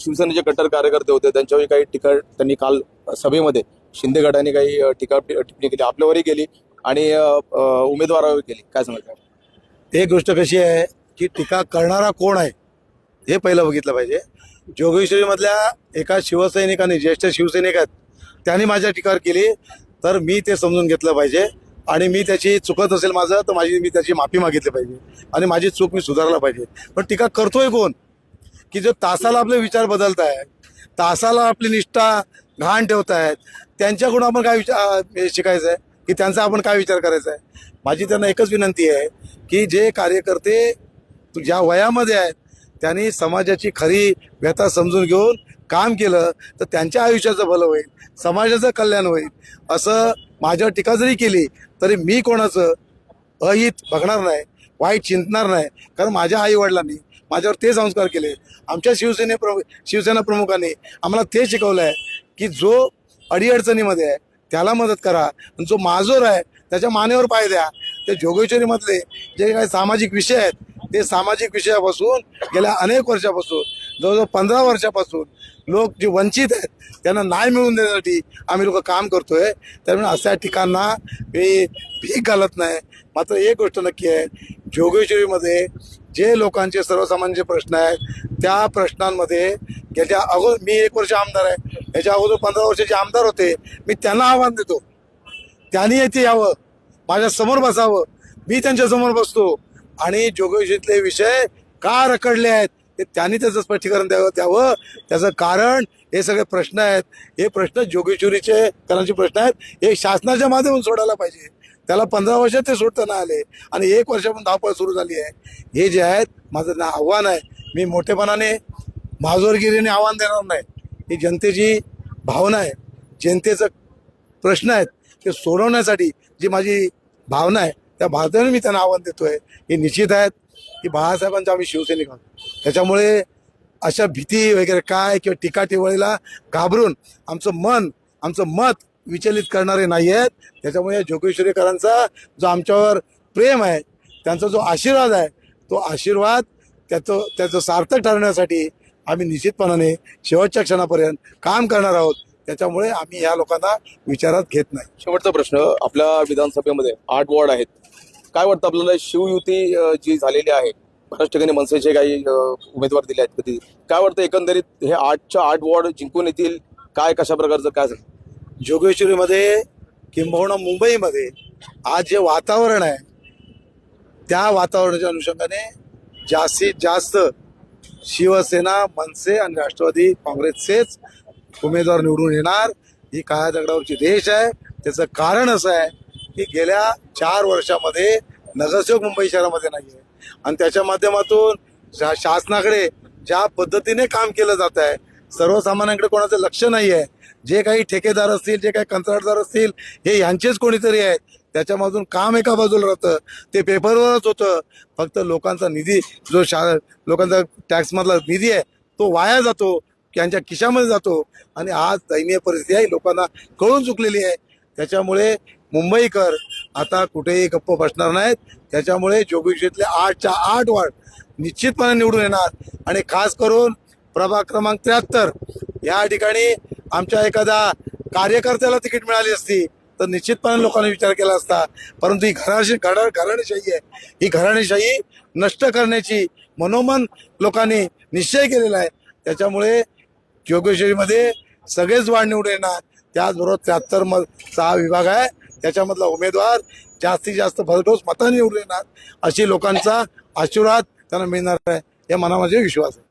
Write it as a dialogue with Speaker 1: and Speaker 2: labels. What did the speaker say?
Speaker 1: शिवसेनेचे कट्टर कार्यकर्ते होते त्यांच्यावर काही टीका त्यांनी काल सभेमध्ये शिंदे गटाने काही टीका टिप्पणी केली. आपल्यावरही केली आणि उमेदवारावर केली. काय समजलं
Speaker 2: एक गोष्ट कशी आहे की टीका करणारा कोण आहे हे पहिलं बघितलं पाहिजे. जोगेश्वरीमधल्या एका शिवसैनिकाने ज्येष्ठ शिवसैनिक आहेत त्यांनी माझ्या टीकावर केली. तर मी ते समजून घेतलं पाहिजे. आणि मी त्याची चुकत असेल माझं तर माझी मी त्याची माफी मागितली पाहिजे. आणि माझी चूक मी सुधारला पाहिजे. पण टीका करतोय कोण? की जो तासाला आपले विचार बदलत आहेत तासाला आपली निष्ठा घाण ठेवत आहेत त्यांच्याकडून आपण काय विचार शिकायचं आहे की त्यांचा आपण काय विचार करायचा आहे माझी त्यांना एकच विनंती आहे की जे कार्यकर्ते ज्या वयामध्ये आहेत त्यांनी समाजाची खरी व्यथा समजून घेऊन काम केलं तर त्यांच्या आयुष्याचं भलं होईल समाजाचं कल्याण होईल. असं माझ्यावर टीका जरी केली तरी मी कोणाचं अहित बघणार नाही वाईट चिंतणार नाही कारण माझ्या आई वडिलांनी माझ्यावर ते संस्कार केले. आमच्या शिवसेने प्रमुख शिवसेना प्रमुखांनी आम्हाला ते शिकवलं आहे की जो अडीअडचणीमध्ये आहे त्याला मदत करा. आणि जो माजोर आहे त्याच्या मानेवर पाय द्या. ते जोगेश्वरीमधले जे काही सामाजिक विषय आहेत ते सामाजिक विषयापासून गेल्या अनेक वर्षापासून जवळजवळ पंधरा वर्षापासून लोक जे वंचित आहेत त्यांना न्याय मिळवून देण्यासाठी आम्ही लोक काम करतोय. त्यामुळे अशा ठिकाणना मी भीक घालत नाही. मात्र एक गोष्ट नक्की आहे जोगेश्वरीमध्ये जे लोकांचे सर्वसामान्य प्रश्न आहेत त्या प्रश्नांमध्ये याच्या अगोदर मी एक वर्ष आमदार आहे. याच्या अगोदर पंधरा वर्षाचे आमदार होते. मी त्यांना आव्हान देतो. त्यांनी येथे यावं. माझ्यासमोर बसावं. मी त्यांच्यासमोर बसतो. आणि जोगेश्वरीतले विषय का रखडले आहेत ते त्यांनी त्याचं स्पष्टीकरण द्यावं द्यावं. त्याचं कारण हे सगळे प्रश्न आहेत. हे प्रश्न जोगेश्वरीचे करांचे प्रश्न आहेत. हे शासनाच्या माध्यमातून सोडायला पाहिजे. त्याला पंधरा वर्षात ते सोडताना आले. आणि एक वर्षापासून धावपळ सुरू झाली आहे. हे जे आहेत माझं ना आव्हान आहे. मी मोठेपणाने माजोरगिरीने आव्हान देणार नाही. ही जनतेची भावना आहे. जनतेचं प्रश्न आहेत. ते सोडवण्यासाठी जी माझी भावना आहे त्या भावनेने मी त्यांना आव्हान देतो आहे हे निश्चित आहेत की बाळासाहेबांचा आम्ही शिवसैनिक आहोत. त्याच्यामुळे अशा भीती वगैरे काय किंवा टीका टिवळीला घाबरून आमचं मन आमचं मत विचलित करणारे नाही आहेत त्याच्यामुळे जोगेश्वरीकरांचा जो आमच्यावर प्रेम आहे त्यांचा जो आशीर्वाद आहे तो आशीर्वाद त्याचं त्याचं सार्थक ठरवण्यासाठी आम्ही निश्चितपणाने शेवटच्या क्षणापर्यंत काम करणार आहोत. त्याच्यामुळे आम्ही या लोकांना विचारात घेत नाही.
Speaker 1: शेवटचा प्रश्न आपल्या विधानसभेमध्ये आठ वॉर्ड आहेत. काय वाटतं आपल्याला शिवयुती जी झालेली आहे बऱ्याच ठिकाणी मनसेचे काही उमेदवार दिले आहेत कधी. काय वाटतं एकंदरीत हे आठच्या आठ वॉर्ड जिंकून येतील? काय कशा प्रकारचं काय झालं?
Speaker 2: जोगेश्वरीमध्ये किंबहुना मुंबईमध्ये आज जे वातावरण आहे त्या वातावरणाच्या अनुषंगाने जास्तीत जास्त शिवसेना मनसे आणि राष्ट्रवादी काँग्रेसचेच उमेदवार निवडून येणार. ही काळ्या दगडावरची देश आहे. त्याचं कारण असं आहे की गेल्या चार वर्षामध्ये नगरसेवक मुंबई शहरामध्ये नाही आहे आणि त्याच्या माध्यमातून शा- शासनाकडे ज्या पद्धतीने काम केलं जात आहे सर्वसामान्यांकडे कोणाचं लक्ष नाही आहे जे काही ठेकेदार असतील जे काही कंत्राटदार असतील हे यांचेच कोणीतरी आहेत. त्याच्यामधून काम एका बाजूला राहतं. ते पेपरवरच होतं. फक्त लोकांचा निधी जो शा लोकांचा टॅक्समधला निधी आहे तो वाया जातो त्यांच्या खिशामध्ये जातो. आणि आज दयनीय परिस्थिती आहे. लोकांना कळून चुकलेली आहे. त्याच्यामुळे मुंबईकर आता कुठेही गप्प बसणार नाहीत. त्याच्यामुळे जोगेश्वरीतले आठच्या आठ वार्ड निश्चितपणे निवडून येणार. आणि खास करून प्रभाग क्रमांक त्र्याहत्तर. या ठिकाणी आमच्या एखाद्या कार्यकर्त्याला तिकीट मिळाली असती तर निश्चितपणे लोकांनी विचार केला असता. परंतु ही घराशी घरा घराणेशाही आहे. ही घराणेशाही नष्ट करण्याची मनोमन लोकांनी निश्चय केलेला आहे. त्याच्यामुळे जोगेश्वरीमध्ये सगळेच वाढ निवडून येणार. त्याचबरोबर त्र्याहत्तर मग सहा विभाग आहे. त्याच्यामधला उमेदवार जास्तीत जास्त भरघोस मतांनी निवडून येणार अशी लोकांचा आशीर्वाद त्यांना मिळणार आहे. या मनामध्ये विश्वास आहे.